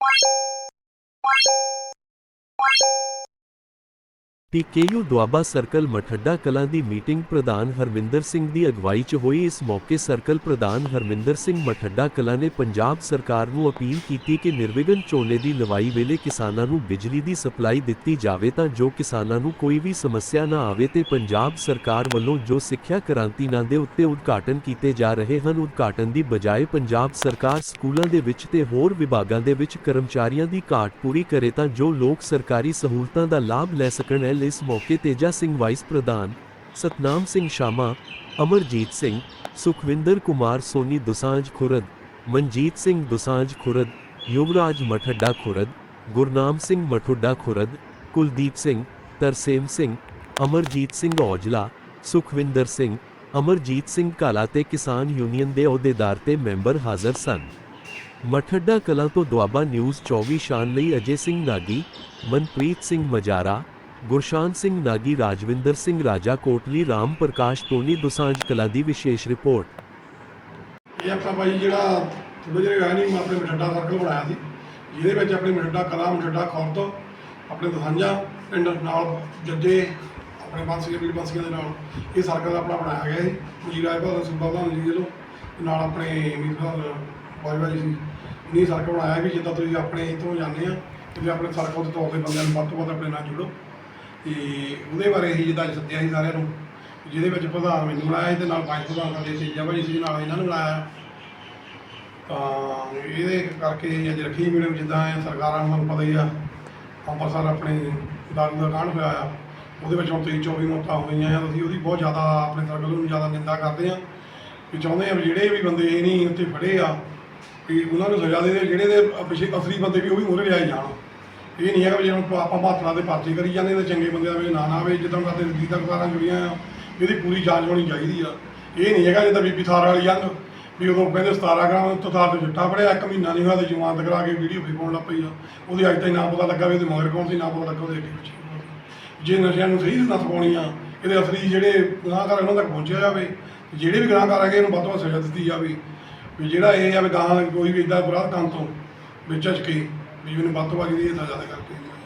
Bye. PKU Doaba circle Mathadda Kalan ਦੀ meeting ਪ੍ਰਧਾਨ ਹਰਮਿੰਦਰ ਸਿੰਘ ਦੀ ਅਗਵਾਈ 'ਚ ਹੋਈ। ਇਸ ਮੌਕੇ ਸਰਕਲ ਪ੍ਰਧਾਨ ਹਰਮਿੰਦਰ ਸਿੰਘ ਮਠੱਡਾ ਕਲਾਂ ਨੇ ਪੰਜਾਬ ਸਰਕਾਰ ਨੂੰ ਅਪੀਲ ਕੀਤੀ ਕਿ ਨਿਰਵਿਘਨ ਝੋਨੇ ਦੀ ਲਵਾਈ ਵੇਲੇ ਕਿਸਾਨਾਂ ਨੂੰ ਬਿਜਲੀ ਦੀ ਸਪਲਾਈ ਦਿੱਤੀ ਜਾਵੇ ਤਾਂ ਜੋ ਕਿਸਾਨਾਂ ਨੂੰ ਕੋਈ ਵੀ ਸਮੱਸਿਆ ਨਾ ਆਵੇ ਤੇ ਪੰਜਾਬ ਸਰਕਾਰ ਵੱਲੋਂ ਜੋ ਸਿੱਖਿਆ ਕ੍ਰਾਂਤੀ ਨਾਂ ਦੇ ਉੱਤੇ ਉਦਘਾਟਨ ਕੀਤੇ ਜਾ ਰਹੇ ਹਨ, ਉਦਘਾਟਨ ਦੀ ਬਜਾਏ ਪੰਜਾਬ ਸਰਕਾਰ ਸਕੂਲਾਂ ਦੇ ਵਿੱਚ ਤੇ ਹੋਰ ਵਿਭਾਗਾਂ ਦੇ ਵਿੱਚ ਕਰਮਚਾਰੀਆਂ ਦੀ ਘਾਟ ਪੂਰੀ ਕਰੇ ਤਾਂ ਜੋ ਲੋਕ ਸਰਕਾਰੀ ਸਹੂਲਤਾਂ ਦਾ ਲਾਭ ਲੈ ਸਕਣ। ਐਲ ਇਸ ਮੌਕੇ ਤੇਜਾ ਸਿੰਘ ਵਾਈਸ ਪ੍ਰਧਾਨ ਸਤਨਾਮ ਸਿੰਘ ਸ਼ਾਮਾ ਅਮਰਜੀਤ ਸਿੰਘ ਸੁਖਵਿੰਦਰ ਕੁਮਾਰ ਸੋਨੀ ਦੁਸਾਂਝ ਖੁਰਦ ਮਨਜੀਤ ਸਿੰਘ ਦੁਸਾਂਝ ਖੁਰਦ ਯੁਵਰਾਜ ਮਠੱਡਾ ਖੁਰਦ ਗੁਰਨਾਮ ਸਿੰਘ ਮਠੁੱਡਾ ਖੁਰਦ ਕੁਲਦੀਪ ਸਿੰਘ ਤਰਸੇਮ ਸਿੰਘ ਅਮਰਜੀਤ ਸਿੰਘ ਔਜਲਾ ਸੁਖਵਿੰਦਰ ਸਿੰਘ ਅਮਰਜੀਤ ਸਿੰਘ ਕਾਲਾ ਤੇ ਕਿਸਾਨ ਯੂਨੀਅਨ ਦੇ ਅਹੁਦੇਦਾਰ ਤੇ ਮੈਂਬਰ ਹਾਜ਼ਰ ਸਨ ਮਠੱਡਾ ਕਲਾਂ ਤੋਂ ਦੁਆਬਾ ਨਿਊਜ਼ 24 ਸ਼ਾਨ ਲਈ ਅਜੇ ਸਿੰਘ ਨਾਗੀ ਮਨਪ੍ਰੀਤ ਸਿੰਘ ਮਜਾਰਾ ਗੁਰਸ਼ਾਨ ਸਿੰਘ ਨਾਗੀ, ਰਾਜਵਿੰਦਰ ਸਿੰਘ ਰਾਜਾ, ਕੋਟਲੀ, ਰਾਮ ਪ੍ਰਕਾਸ਼, ਟੋਨੀ ਦੁਸਾਂਝ ਕਲਾ ਦੀ ਵਿਸ਼ੇਸ਼ ਰਿਪੋਰਟ। ਇਹ ਆਪਣਾ ਭਾਈ ਜਿਹੜਾ ਥੋੜੇ ਜਿਹਾ ਹੋਇਆ ਨਹੀਂ ਆਪਣੇ ਮਠੱਡਾ ਸਰਕਲ ਬਣਾਇਆ ਸੀ। ਜਿਹਦੇ ਵਿੱਚ ਆਪਣੇ ਮਠੱਡਾ ਕਲਾ, ਮਠੱਡਾ ਖੁਰਦ ਆਪਣੇ ਦੁਸਾਂਝਾ ਪਿੰਡ ਨਾਲ ਜੱਜੇ, ਆਪਣੇ ਬਾਂਸੀਆਂ, ਵੀਰ ਬਾਂਸੀਆਂ ਦੇ ਨਾਲ ਇਹ ਸਰਕਲ ਆਪਣਾ ਬਣਾਇਆ ਗਿਆ ਸੀ। ਮਜੀਰਾ ਭਾਰਤ ਸੂਬਾ ਭਾਰਤ ਜੀ ਵੱਲੋਂ ਨਾਲ ਆਪਣੇ ਮੀਰ ਬਾਜਵਾ ਜੀ ਨੇ ਨਹੀਂ ਸਰਕਲ ਬਣਾਇਆ ਵੀ ਜਿੱਦਾਂ ਤੁਸੀਂ ਆਪਣੇ ਇੱਥੋਂ ਜਾਂਦੇ ਆ, ਤੁਸੀਂ ਆਪਣੇ ਸਰਕਲ ਦੇ ਤੌਰ ਤੇ ਬੰਦਿਆਂ ਨੂੰ ਵੱਧ ਤੋਂ ਵੱਧ ਆਪਣੇ ਨਾਲ ਜੁੜੋ। ਤੇ ਉਹਦੇ ਬਾਰੇ ਅਸੀਂ ਜਿੱਦਾਂ ਅੱਜ ਸੱਦਿਆ ਸੀ ਸਾਰਿਆਂ ਨੂੰ, ਜਿਹਦੇ ਵਿੱਚ ਪ੍ਰਧਾਨ ਮੈਨੂੰ ਬੁਲਾਇਆ ਸੀ ਤੇ ਨਾਲ ਪੰਜ ਪ੍ਰਧਾਨ ਸਾਡੇ ਤੇਜਾ ਭਾਜੀ ਸੀ, ਨਾਲ ਇਹਨਾਂ ਨੂੰ ਬੁਲਾਇਆ। ਤਾਂ ਇਹਦੇ ਕਰਕੇ ਅੱਜ ਰੱਖੀ ਮੀਟਿੰਗ ਜਿੱਦਾਂ ਇਹ ਸਰਕਾਰਾਂ ਨੂੰ ਤੁਹਾਨੂੰ ਪਤਾ ਹੀ ਆ, ਅੰਮ੍ਰਿਤਸਰ ਆਪਣੇ ਦਾਰੂ ਦਾ ਕਾਂਡ ਹੋਇਆ ਆ, ਉਹਦੇ ਵਿੱਚ ਹੁਣ 23 24 ਮੌਤਾਂ ਹੋਈਆਂ ਆ, ਅਸੀਂ ਉਹਦੀ ਬਹੁਤ ਜ਼ਿਆਦਾ ਆਪਣੇ ਸਰਕਲ ਨੂੰ ਜ਼ਿਆਦਾ ਨਿੰਦਾ ਕਰਦੇ ਆ। ਵੀ ਚਾਹੁੰਦੇ ਆ ਵੀ ਜਿਹੜੇ ਵੀ ਬੰਦੇ ਇਹ ਨਹੀਂ ਉੱਥੇ ਫੜੇ ਆ, ਵੀ ਉਹਨਾਂ ਨੂੰ ਸਜ਼ਾ ਦੇ, ਜਿਹੜੇ ਦੇ ਪਿਛੇ ਅਸਲੀ ਬੰਦੇ ਵੀ ਉਹ ਵੀ ਮੂਹਰੇ ਲਿਆਏ ਜਾਣ। ਇਹ ਨਹੀਂ ਹੈਗਾ ਵੀ ਜੇ ਹੁਣ ਆਪਾਂ ਮਾਤਰਾ ਦੇ ਪਰਚੇ ਕਰੀ ਜਾਂਦੇ ਤੇ ਚੰਗੇ ਬੰਦੇ ਦਾ ਵੀ ਨਾਂ ਨਾ ਆਵੇ, ਜਿੱਦਾਂ ਕਰਦੇ ਰਜੀਤਾ ਅਖਬਾਰਾਂ ਜੁੜੀਆਂ ਆ, ਇਹਦੀ ਪੂਰੀ ਜਾਂਚ ਹੋਣੀ ਚਾਹੀਦੀ ਆ। ਇਹ ਨਹੀਂ ਹੈਗਾ ਜਿੱਦਾਂ ਬੀਬੀ ਥਾਰ ਵਾਲੀ ਜੰਗ ਵੀ ਉਦੋਂ ਕਹਿੰਦੇ 17 ਗ੍ਰਾਮ ਤੋਂ ਥਾਰ ਤੇ ਚਿੱਟਾ ਫੜਿਆ, ਇੱਕ ਮਹੀਨਾ ਨਹੀਂ ਹੋਇਆ ਤੇ ਜਮਾਨਤ ਕਰਾ ਕੇ ਵੀਡੀਓ ਵੀ ਪਾਉਣ ਲੱਗ ਪਈ ਆ। ਉਹਦੀ ਅੱਜ ਤੱਕ ਨਾ ਪਤਾ ਲੱਗਾ ਵੀ ਉਹਦੇ ਮਗਰ ਕੌਣ ਸੀ, ਨਾ ਪਤਾ ਲੱਗਾ ਉਹਦੇ ਅੱਗੇ ਪਿੱਛੇ ਜੇ ਨਸ਼ਿਆਂ ਨੂੰ ਸਹੀ ਨੱਥ ਪਾਉਣੀ ਆ, ਇਹਦੇ ਅਸਲੀ ਜਿਹੜੇ ਗੁਨਾਹਗਾਰ ਉਹਨਾਂ ਤੱਕ ਪਹੁੰਚਿਆ ਜਾਵੇ। ਜਿਹੜੇ ਵੀ ਗੁਨਾਹਗਾਰ ਹੈਗੇ, ਇਹਨੂੰ ਵੱਧ ਤੋਂ ਵੱਧ ਸਜ਼ਾ ਦਿੱਤੀ ਜਾਵੇ। ਵੀ ਜਿਹੜਾ ਇਹ ਆ ਵੀ ਗਾਂ ਕੋਈ ਵੀ ਇਦਾਂ ਬੁਰਾ ਕੰਮ ਤੋਂ ਵਿੱਚ ਕੇ ਵੀ ਇਹਨੂੰ ਵੱਧ ਤੋਂ ਵੱਧ ਜਿਹੜੀ ਇਹ ਸਜ਼ਾ ਦੇ ਕਰਕੇ